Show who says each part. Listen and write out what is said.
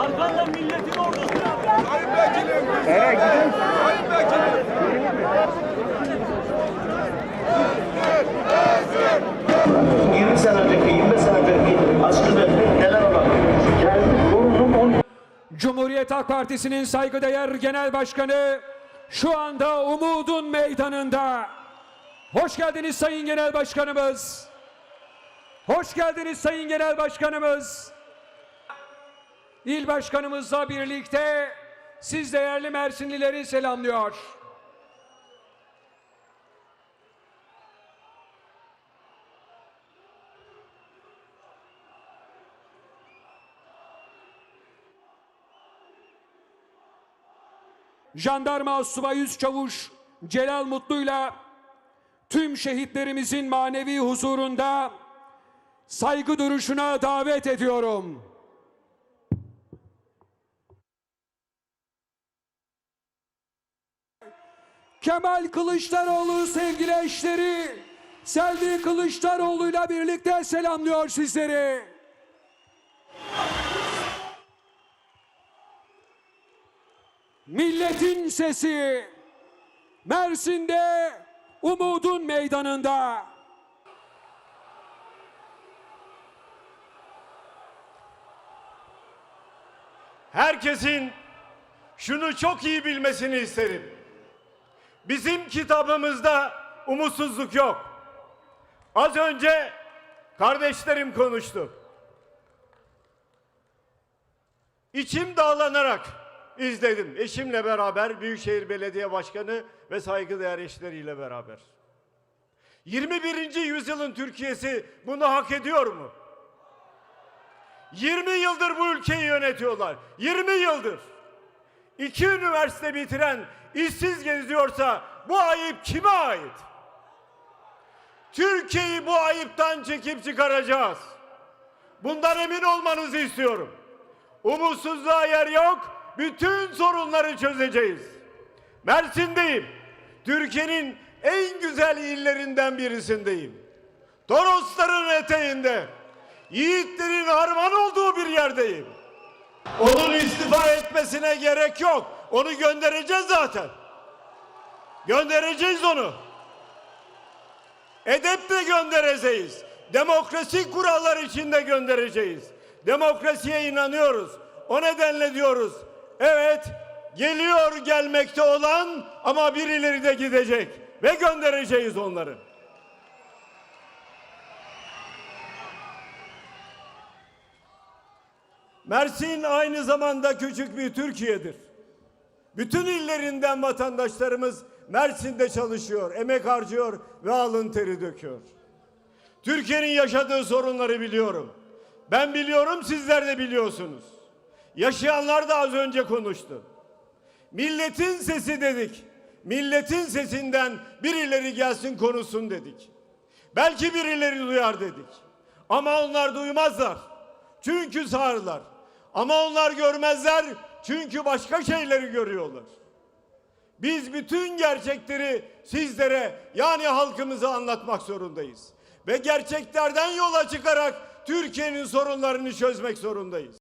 Speaker 1: Arkanda milletin ordusu.
Speaker 2: Sayın Vekilim.
Speaker 3: Eray gidelim.
Speaker 2: Sayın Vekilim.
Speaker 4: 20 sene önceki, 25 sene önceki askıda neler olabilir? Yani sorunun 10
Speaker 5: Cumhuriyet Halk Partisi'nin saygıdeğer genel başkanı şu anda umudun meydanında. Hoş geldiniz Sayın Genel Başkanımız. Hoş geldiniz Sayın Genel Başkanımız. İl Başkanımızla birlikte siz değerli Mersinlileri selamlıyor. Jandarma Subay Üst Çavuş Celal Mutlu'yla tüm şehitlerimizin manevi huzurunda saygı duruşuna davet ediyorum. Kemal Kılıçdaroğlu sevgili eşleri Selvi Kılıçdaroğlu'yla birlikte selamlıyor sizleri. Milletin sesi Mersin'de umudun meydanında.
Speaker 6: herkesin şunu çok iyi bilmesini isterim. Bizim kitabımızda umutsuzluk yok. Az önce kardeşlerim konuştu. İçim dağlanarak izledim. Eşimle beraber Büyükşehir Belediye Başkanı ve saygıdeğer eşleriyle beraber. 21. yüzyılın Türkiye'si bunu hak ediyor mu? 20 yıldır bu ülkeyi yönetiyorlar. 20 yıldır. İki üniversite bitiren işsiz geziyorsa bu ayıp kime ait? Türkiye'yi bu ayıptan çekip çıkaracağız. Bundan emin olmanızı istiyorum. Umutsuzluğa yer yok. Bütün sorunları çözeceğiz. Mersin'deyim. Türkiye'nin en güzel illerinden birisindeyim. Torosların eteğinde, yiğitlerin harman olduğu bir yerdeyim. Onun istifa etmesine gerek yok. Onu göndereceğiz zaten. Göndereceğiz onu. Edeple göndereceğiz. Demokrasi kuralları içinde göndereceğiz. Demokrasiye inanıyoruz. O nedenle diyoruz. Evet, geliyor gelmekte olan ama birileri de gidecek ve göndereceğiz onları. Mersin aynı zamanda küçük bir Türkiye'dir. Bütün illerinden vatandaşlarımız Mersin'de çalışıyor, emek harcıyor ve alın teri döküyor. Türkiye'nin yaşadığı sorunları biliyorum. Ben biliyorum, sizler de biliyorsunuz. Yaşayanlar da az önce konuştu. Milletin sesi dedik. Milletin sesinden birileri gelsin konuşsun dedik. Belki birileri duyar dedik. Ama onlar duymazlar. Çünkü sağırlar. Ama onlar görmezler. Çünkü başka şeyleri görüyorlar. Biz bütün gerçekleri sizlere yani halkımıza anlatmak zorundayız. Ve gerçeklerden yola çıkarak Türkiye'nin sorunlarını çözmek zorundayız.